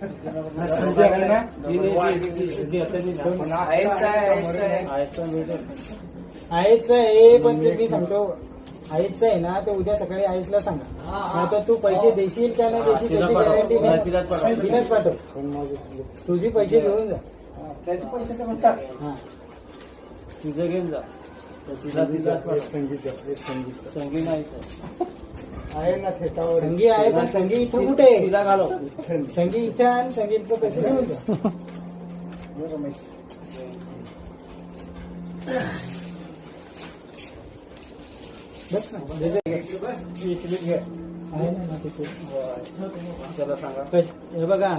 संजय आहे आहेच आहे पण ते मी सांगतो आईच आहे ना ते उद्या सकाळी आईसला सांगा आता तू पैसे देशील का नाही देशील त्याची गॅरंटी नाही तिलाच पाठव तुझी पैसे घेऊन जा त्याचे पैसे तर म्हणतात तुझं घेऊन जा तिला तिला संगीत आहे, संगीत नाही आहे ना शेतावर. संगी आहे पण संगी इथं कुठे? आहे? तिला घालो संगी इथं आणि संगीतचं पैसे घेऊन जा. रमेश. बस ना आहे ना ना तिथे. त्याला सांगा. कश- हे बघा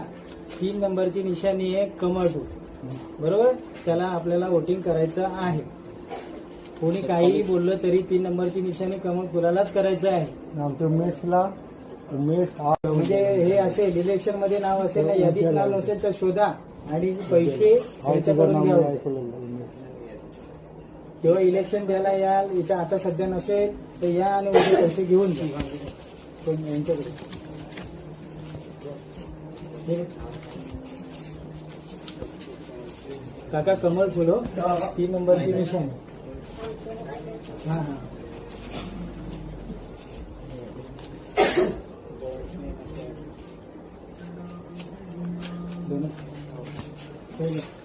तीन नंबरची निशाणी आहे कमळ टू बरोबर? त्याला आपल्याला वोटिंग करायचं आहे. कोणी काहीही बोललं तरी तीन नंबरची निशाणी कमळ फुलालाच करायचं आहे. आमच्या उमेश हा म्हणजे हे असेल इलेक्शनमध्ये नाव असेल ना यादीत नाव नसेल तर शोधा आणि पैसे नाव घ्यावं उमेश. जेव्हा इलेक्शन द्यायला याल इथं आता सध्या नसेल तर या आणि उद्या पैसे घेऊन जा यांच्याकडे? ठीक आहे? काका कमळ फुल तीन नंबरची निशाण. हा हा दोन्ही. ठीक आहे.